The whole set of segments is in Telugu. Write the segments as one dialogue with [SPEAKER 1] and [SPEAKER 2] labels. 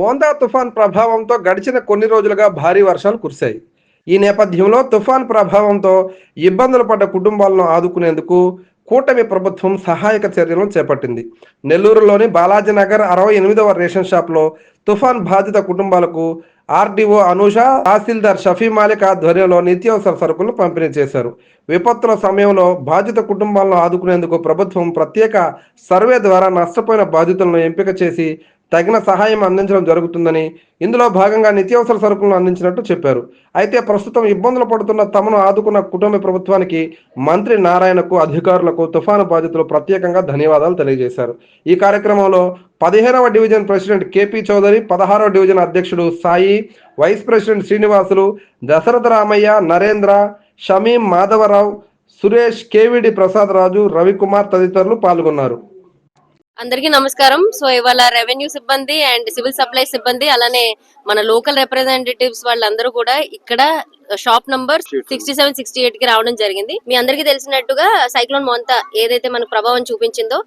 [SPEAKER 1] మోందా తుఫాన్ ప్రభావంతో గడిచిన కొన్ని రోజులుగా భారీ వర్షాలు కురిశాయి. ఈ నేపథ్యంలో తుఫాన్ ప్రభావంతో ఇబ్బందులు పడ్డ కుటుంబాలను ఆదుకునేందుకు కూటమి ప్రభుత్వం సహాయక చర్యలను చేపట్టింది. నెల్లూరులోని బాలాజీనగర్ అరవై ఎనిమిదవ రేషన్ షాప్లో తుఫాన్ బాధిత కుటుంబాలకు ఆర్డీఓ అనూష తహసీల్దార్ షఫీ మాలిక్ ఆధ్వర్యంలో నిత్యావసర సరుకులను పంపిణీ చేశారు. విపత్తుల సమయంలో బాధిత కుటుంబాలను ఆదుకునేందుకు ప్రభుత్వం ప్రత్యేక సర్వే ద్వారా నష్టపోయిన బాధితులను ఎంపిక చేసి తగిన సహాయం అందించడం జరుగుతుందని ఇందులో భాగంగా నిత్యావసర సరుకులను అందించినట్టు చెప్పారు. అయితే ప్రస్తుతం ఇబ్బందులు పడుతున్న తమను ఆదుకున్న కుటుంబ ప్రభుత్వానికి మంత్రి నారాయణకు అధికారులకు తుఫాను బాధితులు ప్రత్యేకంగా ధన్యవాదాలు తెలియజేశారు. ఈ కార్యక్రమంలో పదిహేనవ డివిజన్ ప్రెసిడెంట్ కేపీ చౌదరి పదహారవ డివిజన్ అధ్యక్షుడు Sai vice president Srinivasulu Dasaratha Ramaiah Narendra Shamim Madhavarao Suresh KVD Prasad Raju Ravikumar తదితరులు పాల్గొన్నారు.
[SPEAKER 2] అందరికీ నమస్కారం. సో ఇవాళ రెవెన్యూ సిబ్బంది అండ్ సివిల్ సప్లై సిబ్బంది అలానే మన లోకల్ రిప్రజెంటేటివ్స్ వాళ్ళందరూ కూడా ఇక్కడ shop number sixty seven sixty ఎయిట్కి రావడం జరిగింది. మీ అందరికీ తెలిసినట్టుగా సైక్లోన్ మొంత ఏదైతే మనకు ప్రభావం చూపించిందో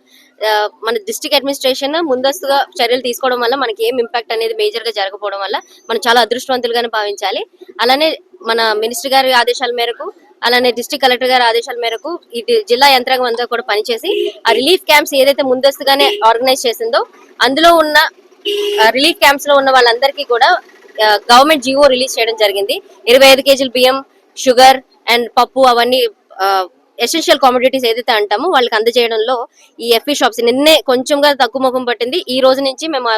[SPEAKER 2] ఆ, మన డిస్ట్రిక్ట్ అడ్మినిస్ట్రేషన్ ముందస్తుగా చర్యలు తీసుకోవడం వల్ల మనకి ఏం ఇంపాక్ట్ అనేది మేజర్గా జరగకపోవడం వల్ల మనం చాలా అదృష్టవంతులుగానే భావించాలి. అలానే మన మినిస్టర్ గారి ఆదేశాల మేరకు అలానే డిస్టిక్ కలెక్టర్ గారి ఆదేశాల మేరకు ఈ జిల్లా యంత్రాంగం అంతా కూడా పనిచేసి ఆ రిలీఫ్ క్యాంప్స్ ఏదైతే ముందస్తుగానే ఆర్గనైజ్ చేసిందో అందులో ఉన్న రిలీఫ్ క్యాంప్స్లో ఉన్న వాళ్ళందరికీ కూడా గవర్నమెంట్ జీవో రిలీజ్ చేయడం జరిగింది. ఇరవై ఐదు కేజీల బియ్యం షుగర్ అండ్ పప్పు అవన్నీ ఎసెన్షియల్ కామోడిటీస్ ఏదైతే అంటామో వాళ్ళకి అందజేయడంలో ఈ ఎఫ్ఈ షాప్స్ నిన్నే కొంచెంగా తక్కువ పట్టింది. ఈ రోజు నుంచి మేము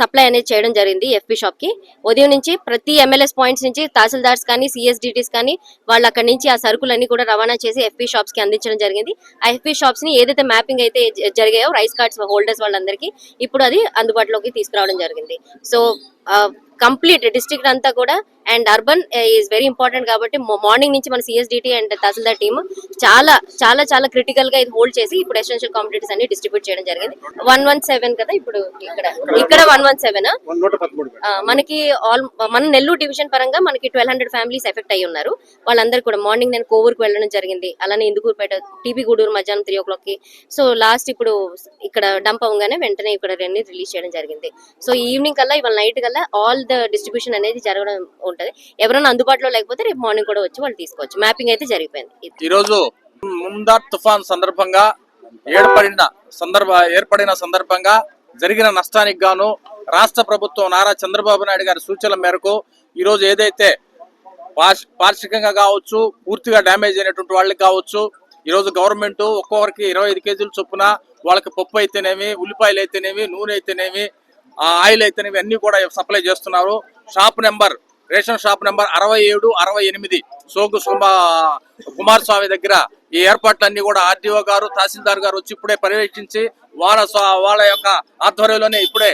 [SPEAKER 2] సప్లై అనేది చేయడం జరిగింది ఎఫ్పి షాప్కి. ఉదయం నుంచి ప్రతి ఎమ్మెల్యేస్ పాయింట్స్ నుంచి తహసీల్దార్స్ కానీ సిఎస్డిటీస్ కానీ వాళ్ళు అక్కడి నుంచి ఆ సరుకులన్నీ కూడా రవాణా చేసి ఎఫ్పి షాప్స్కి అందించడం జరిగింది. ఆ ఎఫ్పి షాప్స్ని ఏదైతే మ్యాపింగ్ అయితే జరిగాయో రైస్ కార్డ్స్ హోల్డర్స్ వాళ్ళందరికీ ఇప్పుడు అది అందుబాటులోకి తీసుకురావడం జరిగింది. సో కంప్లీట్ డిస్ట్రిక్ట్ అంతా కూడా. And urban is very important కాబట్టి మార్నింగ్ నుంచి మన సిఎస్డిటి అండ్ తహసీల్దార్ టీమ్ చాలా చాలా చాలా క్రిటికల్గా ఇది హోల్డ్ చేసి ఇప్పుడు ఎసెన్షియల్ కాంపిటీస్ అన్ని డిస్ట్రిబ్యూట్ చేయడం జరిగింది. వన్ వన్ సెవెన్ కదా ఇప్పుడు ఇక్కడ. ఇక్కడ వన్ వన్ సెవెన్ మనకి ఆల్ మన నెల్లూరు డివిజన్ పరంగా మనకి ట్వెల్వ్ హండ్రెడ్ ఫ్యామిలీస్ ఎఫెక్ట్ అయ్యి ఉన్నారు. వాళ్ళందరూ కూడా మార్నింగ్ నేను కోవూరుకు వెళ్ళడం జరిగింది. అలానే ఇందుకూరుపేట టీపీ గూడూరు మధ్యాహ్నం త్రీ ఓ క్లాక్కి. సో లాస్ట్ ఇప్పుడు ఇక్కడ డంప్ అవగానే వెంటనే ఇక్కడ రెండు రిలీజ్ చేయడం జరిగింది. సో ఈవినింగ్ కల్లా ఇవాళ నైట్ కల్లా ఆల్ పెద్ద డిస్ట్రిబ్యూషన్ అనేది జరగడం ఉంటది. ఎవరైనా అందుబాటులో లేకపోతే రేపు మార్నింగ్ కూడా వచ్చి వాళ్ళు తీసుకోవచ్చు. మ్యాపింగ్ అయితే జరిగిపోయింది. ఇది.
[SPEAKER 3] రోజు ముందా తుఫాన్ సందర్భంగా ఏర్పడిన సందర్భ ఏర్పడిన సందర్భంగా జరిగిన నష్టానికి గాను రాష్ట్ర ప్రభుత్వం నారా చంద్రబాబు నాయుడు గారి సూచనల మేరకు ఈరోజు ఏదైతే పార్షికంగా కావచ్చు పూర్తిగా డ్యామేజ్ అయినటువంటి వాళ్ళకి కావచ్చు ఈరోజు గవర్నమెంట్ ఒక్కొక్కరికి ఇరవై ఐదు కేజీలు చొప్పున వాళ్ళకి పప్పు అయితేనేమి ఉల్లిపాయలు అయితేనేమి నూనె అయితేనేమి ఆయిల్ అయితేనేమి అన్ని కూడా సప్లై చేస్తున్నారు. Shop number ration shop number అరవై ఏడు అరవై ఎనిమిది. సోగు కుమార్ కుమారస్వామి దగ్గర ఈ ఏర్పాట్లన్నీ కూడా ఆర్డీఓ గారు తహసీల్దార్ గారు వచ్చి ఇప్పుడే పర్యవేక్షించి వాళ్ళ వాళ్ళ యొక్క ఆధ్వర్యంలోనే ఇప్పుడే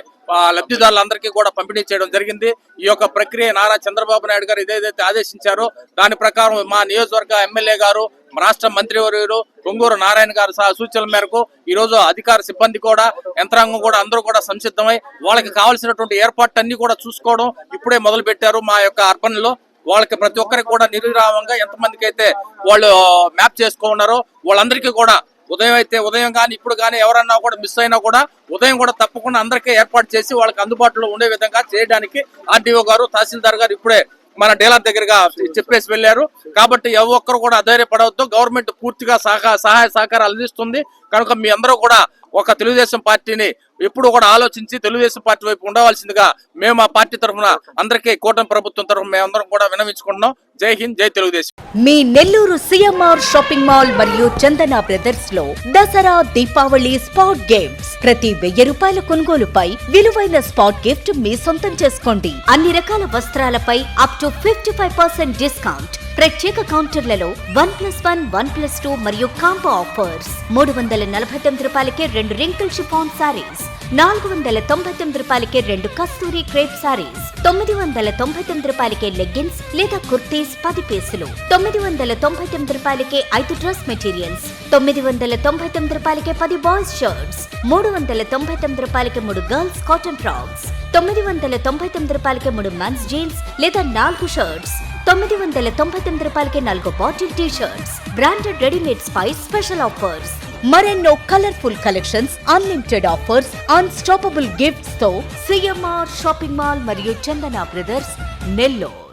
[SPEAKER 3] లబ్ధిదారులందరికీ కూడా పంపిణీ చేయడం జరిగింది. ఈ యొక్క ప్రక్రియ నారా చంద్రబాబు నాయుడు గారు ఏదైతే ఆదేశించారో దాని ప్రకారం మా నియోజకవర్గ ఎమ్మెల్యే గారు రాష్ట్ర మంత్రివర్యులు పొంగూరు నారాయణ గారు సూచనల మేరకు ఈ రోజు అధికార సిబ్బంది కూడా యంత్రాంగం కూడా అందరూ కూడా సంసిద్ధమై వాళ్ళకి కావాల్సినటువంటి ఏర్పాట్లన్నీ కూడా చూసుకోవడం ఇప్పుడే మొదలు పెట్టారు మా యొక్క అర్పణలో. లో వాళ్ళకి ప్రతి ఒక్కరికి కూడా నిర్విరామంగా ఎంతమందికి అయితే వాళ్ళు మ్యాప్ చేసుకున్నారో వాళ్ళందరికీ కూడా ఉదయం అయితే ఉదయం కానీ ఇప్పుడు కానీ ఎవరన్నా కూడా మిస్ అయినా కూడా ఉదయం కూడా తప్పకుండా అందరికీ ఏర్పాటు చేసి వాళ్ళకి అందుబాటులో ఉండే విధంగా చేయడానికి ఆర్డీఓ గారు తహసీల్దార్ గారు ఇప్పుడే మన డీలర్ దగ్గరగా చెప్పేసి వెళ్ళారు. కాబట్టి ఏ ఒక్కరు కూడా అధైర్యపడవద్దు. గవర్నమెంట్ పూర్తిగా సహా సహాయ సహకారాలు అందిస్తుంది. కనుక మీ అందరూ కూడా ఒక తెలుగుదేశం పార్టీని ఎప్పుడు కూడా ఆలోచించి తెలుగుదేశం పార్టీ వైపు ఉండవలసిందిగా మేము ఆ పార్టీ తరఫున అందరికీ కూటమి ప్రభుత్వం తరఫున మేమందరం కూడా వినవించుకుంటున్నాం. జై హింద్ జై తెలుగుదేశం.
[SPEAKER 4] మీ నెల్లూరు సిఎంఆర్ షాపింగ్ మాల్ మరియు చందన బ్రదర్స్లో దసరా దీపావళి స్పాట్ గేమ్స్. ప్రతి వెయ్యి రూపాయల కొనుగోలుపై విలువైన స్పాట్ గిఫ్ట్ మీ సొంతం చేసుకోండి. అన్ని రకాల వస్త్రాలపై up to fifty five percent discount ప్రత్యేక కౌంటర్లలో one plus one one plus two మరియు కాంబో ఆఫర్స్. మూడు వందల నలభై తొమ్మిది రూపాయలకే రెండు రింకిల్ షిఫాన్ సారీస్. నాలుగు వందల తొంభై తొమ్మిది రూపాయలకే రెండు కస్తూరి క్రేప్ సారీస్. తొమ్మిది వందల తొంభై తొమ్మిది రూపాయలకే లెగ్గిన్స్ లేదా కుర్తీస్ పది పీసులు. తొమ్మిది వందల తొంభై తొమ్మిది రూపాయలకే ఐదు డ్రెస్ మెటీరియల్స్. తొమ్మిది వందల తొంభై తొమ్మిది రూపాయలకే పది బాయ్స్ షర్ట్స్. మూడు వందల తొంభై తొమ్మిది రూపాయలకే మూడు గర్ల్స్ కాటన్ ఫ్రాక్స్. తొమ్మిది వందల తొంభై తొమ్మిది రూపాయలకే మూడు మెన్స్ జీన్స్ లేదా నాలుగు షర్ట్స్. తొమ్మిది వందల తొంభై తొమ్మిది రూపాయలకే నాలుగు bottle T shirts branded readymades పై స్పెషల్ ఆఫర్స్ మరెన్నో colourful collections unlimited offers unstoppable గిఫ్ట్స్తో CMR shopping mall మరియు చందన బ్రదర్స్ నెల్లూరు